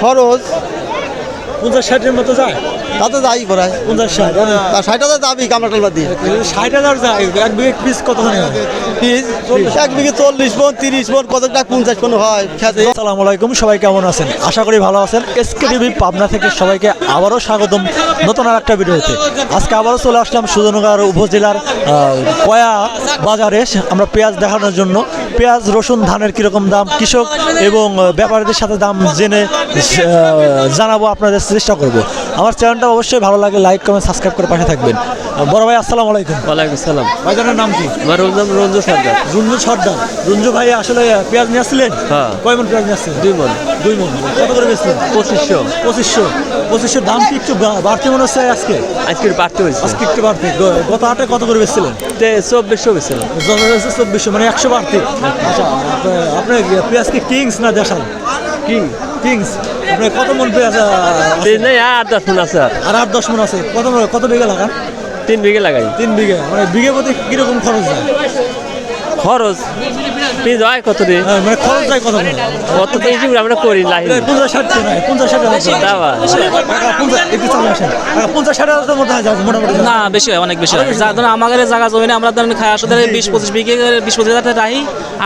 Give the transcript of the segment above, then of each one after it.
খরচ পঞ্চাশ ষাটের মতো যায়? তাতে যাই প্রায় পঞ্চাশ ষাট তা ষাট হাজার যাবি কামড়া টালবা দিয়ে। ষাট হাজার যায় এক বিঘে পিস হয়? পিস? এক বিঘে চল্লিশ মন তিরিশ মন কত টাকা পঞ্চাশ মন হয়? খেতে। আসসালামু আলাইকুম সবাই কেমন আছেন? আশা করি ভালো আছেন। এসকে টিভি পাবনা থেকে সবাইকে আবারও স্বাগতম নতুন আর একটা ভিডিওতে। আজকে আবারও চলে আসলাম সুজনগর উপজেলার কয়া বাজারে। আমরা পেঁয়াজ দেখানোর জন্য। পেঁয়াজ রসুন ধানের কীরকম দাম কৃষক এবং ব্যাপারীদের সাথে দাম জেনে জানাব আপনাদের চেষ্টা করব। আমার চ্যানেলটা অবশ্যই ভালো লাগে লাইক কমেন্ট সাবস্ক্রাইব করে পাশে থাকবেন। বড় ভাই আসসালামু আলাইকুম। ওয়ালাইকুম সালাম ভাইজানের নাম কি? আমার রঞ্জন রঞ্জু সর্দার। রঞ্জু সর্দার। রঞ্জু ভাই আসলে পেঁয়াজ নিয়ে আসছিলেন? হ্যাঁ। কয় মন পেঁয়াজ নিয়ে আসছিলেন? দুই মন। দুই মন। কত করে বেচলেন পঁচিশশো। পঁচিশশো। পঁচিশশোর দাম কি একটু বাড়তি মনে হচ্ছে আজকে? আজকের বাড়তে হয়েছে। আজকে একটু বাড়তি গত হাটে কত করে বেচছিলেন? চব্বিশশো হচ্ছে চব্বিশশো মানে একশো বাড়তি। আচ্ছা আপনার পেঁয়াজ কি কিংস না দেশাল? King kings. আপনার কত মন আছে? নেই আট দশ মন আছে। আর আট দশ মন আছে। কত কত বিঘা লাগান? তিন বিঘে লাগাই। তিন বিঘা। মানে বিঘে প্রতি কীরকম খরচ যায়? খরচ? কত হ্যাঁ, মানে খরচ যায় কত কত আমরা করি পঞ্চাশ ষাট পঞ্চাশ ষাট ষাট হাজার মোটামুটি। না বেশি হয় অনেক বেশি হয়। যা ধরুন আমাদের জায়গা জমি না আমরা ধরেন খাই আসলে বিশ পঁচিশ বিঘে বিশ পঁচিশ হাজার টাকা রাহি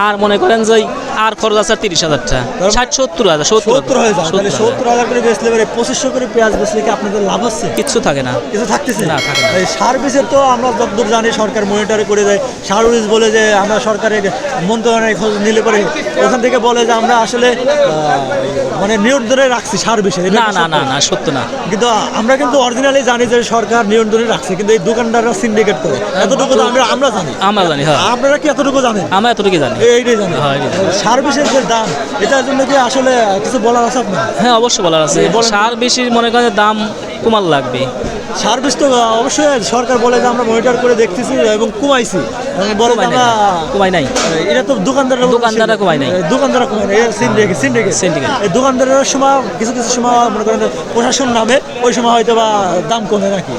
আর মনে করেন যে আর খরচ আছে তিরিশ হাজার টাকা। ষাট সত্তর হাজার সত্তর। হাজার। সত্তর হাজার করে বেচলে পঁচিশশো করে পেঁয়াজ বেচলে কি আপনাদের লাভ হচ্ছে কিচ্ছু থাকে না। কিছু থাকতেছে? না, থাকে না। এই সার তো আমরা যতদূর জানি সরকার মনিটরে করে দেয়। সার বীজ বলে যে আমরা সরকারের মন্ত্রণালয়ের খোঁজ নিলে পরে ওখান থেকে বলে যে আমরা আসলে মানে নিয়ন্ত্রণে রাখছি সার বিষয়ে। না না না না সত্য না। কিন্তু আমরা কিন্তু অরিজিনালি জানি যে সরকার নিয়ন্ত্রণে রাখছে কিন্তু এই দোকানদাররা সিন্ডিকেট করে। এতটুকু তো আমরা আমরা জানি। আমরা জানি হ্যাঁ। আপনারা কি এতটুকু জানেন? আমরা এতটুকু জানি। এইটাই জানি। হ্যাঁ, এইটাই জানি। সার বিষের যে দাম এটার জন্য কি আসলে কিছু বলার আছে আপনার? হ্যাঁ অবশ্যই বলার আছে। সার বেশি মনে করেন দাম কমার লাগবে। সার বীজ তো অবশ্যই সরকার বলে যে আমরা মনিটর করে দেখতেছি এবং কমাইছি। মানে কমাই নাই আমরা এটা তো দোকানদাররা দোকানদাররা কমায় নাই। দোকানদাররা কমায় নাই। Syndicate syndicate. Syndicate। এই দোকানদারের সময় কিছু কিছু সময় মনে করেন প্রশাসন নামে ওই সময় হয়তো বা দাম কমে নাকি?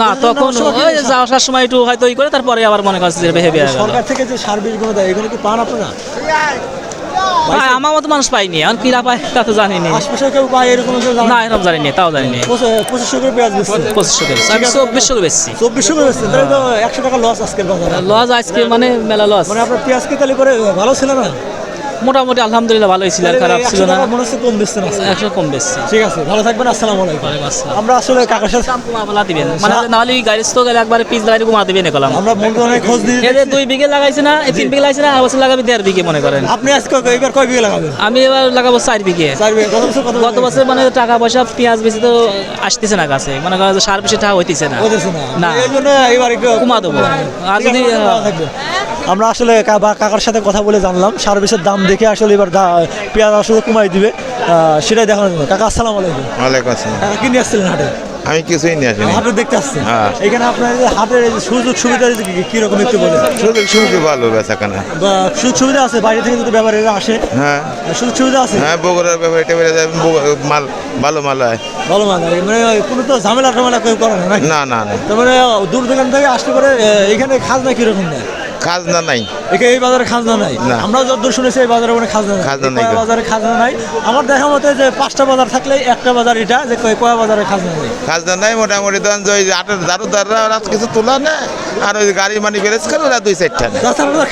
না তখন ওই আসার সময় একটু হয়তো ই করে তারপরে আবার মনে করছে যে বেহেভিয়ার সরকার থেকে যে দেয় এগুলো কি পান আপনারা? আমার মতো মানুষ পাইনি। এখন কিরা পায় তা তো জানি নি আশপাশে কেউ পায় এরকম না এরকম জানি নি তাও জানি নি পঁচিশ- পঁচিশশো করে পেঁয়াজ বেচছে। পঁচিশশো আমি চব্বিশশো বেশি চব্বিশশো করে বেচছে তাহলে তো একশো টাকা লস আজকের বাজারে। লস আজকে মানে মেলা লস মানে আপনার পেঁয়াজ কি তাহলে করে ভালো ছিল না? মোটামুটি আলহামদুলিল্লাহ ভালোই ছিল আর খারাপ ছিল না। মনে হচ্ছে কম দিচ্ছে না? একশো কম বেশি। ঠিক আছে ভালো থাকবেন আসসালামু আলাইকুম। আমরা আসলে কাকার সাথে বলা দিবেন মানে নাহলে গাড়ি তো গেলে একবার পিস লাগাই কমা দিবেন কলাম। আমরা মন্ত্রণালয়ে খোঁজ দিয়ে এদের দুই বিঘে লাগাইছে না তিন বিঘে লাগাইছে না বছর লাগাবি দেড় বিঘে মনে করেন। আপনি আজকে এবার কয় বিঘা লাগাবেন? আমি এবার লাগাবো চার বিঘে। চার বিঘা। গত বছর মানে টাকা পয়সা পেঁয়াজ বেশি তো আসতেছে না কাছে মনে করেন সার বেশি টাকা হইতেছে না। না। এই জন্য এবার একটু কমা দেবো। আর যদি। আমরা আসলে কাকার সাথে কথা বলে জানলাম। সার্ভিসের দাম দেখে আসলে এবার পেঁয়াজ আসলে কমাই দিবে। সেটাই দেখানোর জন্য। কাকা আসসালাম আলাইকুম। ওয়ালাইকুম আসসালাম। কি নিয়ে আসছিলেন হাটে? আমি কিছুই নিয়ে আসিনি। হাটে দেখতে আসছেন? হ্যাঁ। এখানে আপনার হাটের সুযোগ সুবিধা কি- কীরকম একটু বলেন। সুযোগ সুযোগ ভালো বেচাকেনা বা সুযোগ সুবিধা আছে? বাইরে থেকে যদি ব্যাপারীরা আসে? হ্যাঁ। সুযোগ সুবিধা আছে? হ্যাঁ বগুড়ার ব্যাপারে টেবিলে মাল ভালো মাল হয়। ভালো মানে মানে কোনো তো ঝামেলা টামেলা কেউ করে না না না না। তার মানে দূর দোকান থেকে আসতে পারে এখানে খাজনা কীরকম নেয় খাজনা নাই। এই বাজারে খাজনা নাই। আমরা যতদূর শুনেছি এই বাজারে কোনো খাজনা নাই। খাজনা নাই। বাজারে খাজনা নাই। আমার দেখা মতে যে পাঁচটা বাজার থাকলে একটা বাজার এটা যে কয়- কয়া বাজারে খাজনা নেই। খাজনা নাই মোটামুটি ধরেন যে ওই আটের দারুদাররা ওরা কিছু তোলা না আর ওই গাড়ি মানি বেরেজ করে ওরা দুই চারটা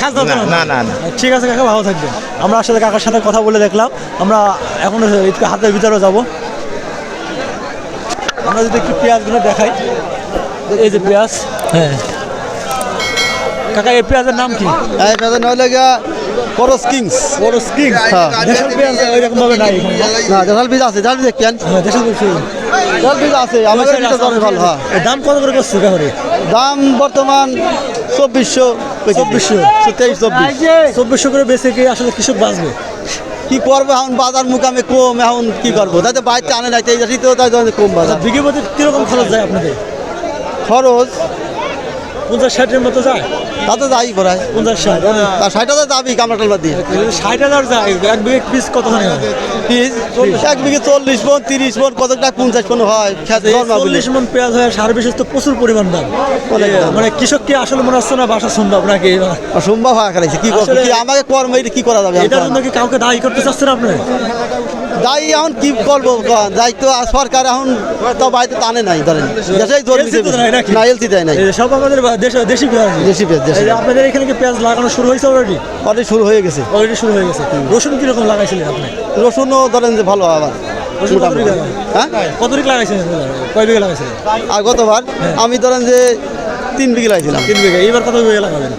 খাজনা না, না, না, না। ঠিক আছে কাকা ভালো থাকবেন। আমরা আসলে কাকার সাথে কথা বলে দেখলাম। আমরা এখন হাতের ভিতরে যাব। আমরা যদি একটু পেঁয়াজগুলো দেখাই। এই যে পেঁয়াজ। হ্যাঁ। কাকা এই পেঁয়াজের নাম কি? এই পেঁয়াজের নইলে গিয়া করস কিংস বড় স্কিং হ্যাঁ। দেশের পেঁয়াজ ওইরকম ভাবে নাই। না জাল বীজ আছে জাল বীজ কেন হ্যাঁ, দেশের পেঁয়াজ আছে। আমাদের এটা ভালো হ্যাঁ। দাম কত করে করছে ব্যাপারে দাম বর্তমান চব্বিশশো চব্বিশশো। তেইশ চব্বিশ। চব্বিশশো করে বেচে কি আসলে কৃষক বাঁচবে? কি করব এখন? বাজার মুকামে কম এখন কি করব? তাই বাইরে আনে নাই এই তো তাই কম বাজার। বিঘে প্রতি কীরকম খরচ যায় আপনাদের? খরচ পঞ্চাশ ষাটের মতো যায়। তাতে যাই প্রায় পঞ্চাশ ষাট তা ষাট হাজার যাবি কামড়া টালবা দিয়ে। ষাট হাজার যায় এক বিঘে পিস হয়? পিস এক বিঘে চল্লিশ মন তিরিশ মন কত টাকা পঞ্চাশ মন হয় খেতে এই চল্লিশ মন পেঁয়াজ হয় সার বিশেষ তো প্রচুর পরিমাণ দাম। মানে কৃষক কি আসলে মনে হচ্ছে না বাসা সম্ভব নাকি? হয়ে কি আমাকে কর্ম কি করা যাবে? এটার জন্য কি কাউকে দায়ী করতে চাচ্ছেন আপনি? যাই এখন কি বলব যাই তো সরকার এখন তো বাড়িতে টানে নাই ধরেন। দেশেই জোর? না এলসি দেয় নাই। সব আমাদের দেশে দেশি পেঁয়াজ দেশি পেঁয়াজ। আপনাদের এখানে কি পেঁয়াজ লাগানো শুরু হয়েছে অলরেডি অলরেডি শুরু হয়ে গেছে। অলরেডি শুরু হয়ে গেছে। রসুন কীরকম লাগাইছিলেন আপনি? রসুনও ধরেন যে ভালো আবার কত বিঘা? হ্যাঁ? লাগাইছিলেন কয় বিঘা লাগাইছিলেন? আর গতবার আমি ধরেন যে তিন বিঘি লাগাইছিলাম। তিন বিঘা। এবার কত বিঘা লাগাবেন?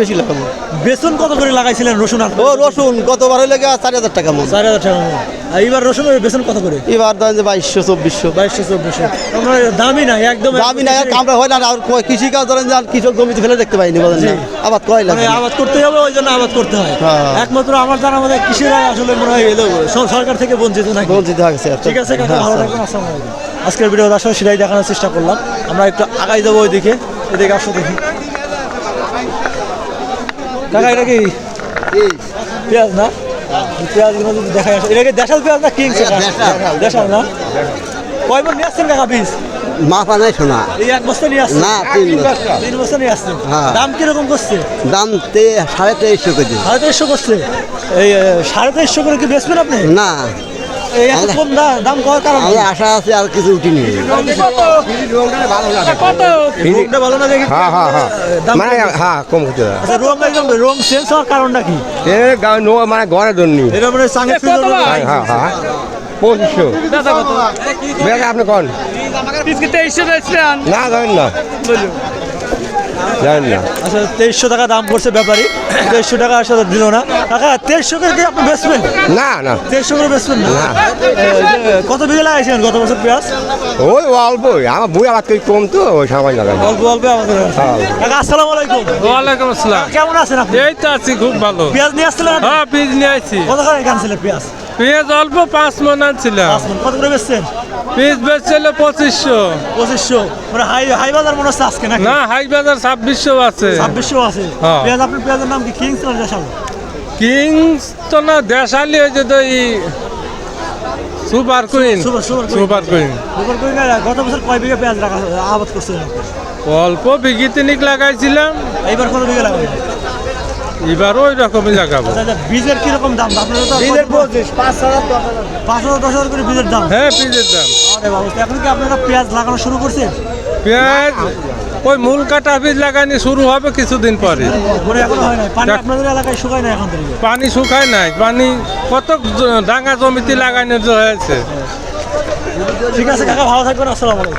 বেশি লাগাবো। বেসন কত করে লাগাইছিলেন রসুন আর ও রসুন গতবার গিয়ে চারি হাজার টাকা মন। চার হাজার টাকা মতো। আর এইবার রসুন বেসন কত করে? এবার ধরেন যে বাইশশো চব্বিশশো। বাইশশো চব্বিশশো। আমরা দামই নাই একদম দামি না কামড়া হয় না আর কৃষিকাজ ধরেন যে আর কৃষক জমিতে ফেলে দেখতে পাইনি বলেন না। আবার কয় মানে লাগে আবাদ করতে হবে ওই জন্য আবাদ করতে হয়। হ্যাঁ। একমাত্র আমার জানা আমাদের কৃষিরা আসলে মনে হয় এলো সরকার থেকে বঞ্চিত নাকি? বঞ্চিত হয়ে গেছে ঠিক আছে কাকা ভালো থাকবেন আসসালামু আলাইকুম। আজকের ভিডিও আসলে সেটাই দেখানোর চেষ্টা করলাম। আমরা একটু আগাই যাব ওইদিকে এদিকে আসো দেখি। কাকা এটা কি? পেঁয়াজ না? পেঁয়াজগুলো যদি দেখা আসে। এটা কি দেশাল পেঁয়াজ না কিং দেশাল না? কয় মন নিয়ে আসছেন কাকা বীজ মাফা নাই শোনা এই এক বস্তা নিয়ে আসছেন? না, তিন বস্তা। তিন বস্তা নিয়ে আসছেন? হ্যাঁ। দাম কীরকম করছে? দাম তে সাড়ে তেইশশো কেজি। সাড়ে তেইশশো করছে? এই সাড়ে তেইশশো করে কি বেচবেন আপনি? না। এত কম দাম করার কারণ আমরা আশা আছে আর কিছু উঠিনি। রোগটা ভালো না দেখি হ্যাঁ হ্যাঁ হ্যাঁ। মানে। হ্যাঁ কম হচ্ছে। আচ্ছা একদম চেঞ্জ হওয়ার কারণটা কি? এ নো মানে জন্য এটা মানে সাঙ্গে হ্যাঁ হ্যাঁ হ্যাঁ। পঁচিশশো। বেড়া আপনি কন? না জানেন না। জানেন না। আচ্ছা তেইশশো টাকা দাম করছে ব্যাপারী। তেইশশো টাকা দিল না। টাকা তেইশশো করে কি আপনি বেচবেন? না না। তেইশশো করে বেচবেন না? কত বিঘা লাগাইছিলেন গত বছর পেঁয়াজ? ওই অল্পই। আমার বই আবার তুই কম তো ওই অল্প অল্প আমাদের হ্যাঁ। কাকা আসসালামু আলাইকুম। ওয়ালাইকুম আসসালাম। কেমন আছেন আপনি? এই তো আছি খুব ভালো। পেঁয়াজ নিয়ে আসছিলেন হ্যাঁ বীজ নিয়ে আইছি কত করে আনছিলেন পেঁয়াজ? পেঁয়াজ অল্প পাঁচ মন আনছিলাম। মণ। কত করে বেচছেন? বেচছিল পঁচিশশো। পঁচিশশো। মানে হাই হাই বাজার মনে হচ্ছে আজকে না হাই বাজার ছাব্বিশশো আছে। ছাব্বিশশো আছে। হ্যাঁ। পেঁয়াজ আপনার পেঁয়াজের নাম কি? কিংস না দেশাল? কিংস তো না দেশালি যে তো এই super queen. Super- super queen. Super queen. গত বছর কয় বিঘা পেঁয়াজ রাখা আবাদ করছিলেন অল্প বিঘি তিনিক লাগাইছিলাম। এইবার কত বিঘা লাগাবেন এবার ওই রকমই লাগাবো। আচ্ছা আচ্ছা, বীজের কীরকম দাম? আপনাদের তো বীজের পঁচিশ পাঁচ হাজার পাঁচ হাজার দশ হাজার করে বীজের দাম? হ্যাঁ বীজের দাম। আরে বাবু এখন কি আপনারা পেঁয়াজ লাগানো শুরু করছেন? পেঁয়াজ ওই মূল কাটা বীজ লাগানি শুরু হবে কিছুদিন পরে। পানি শুকায় না এখন থেকে? পানি শুকায় নাই। পানি কত ডাঙা জমিতে লাগানো হয়েছে। ঠিক আছে কাকা ভালো থাকবেন আসলাম আলাইকুম।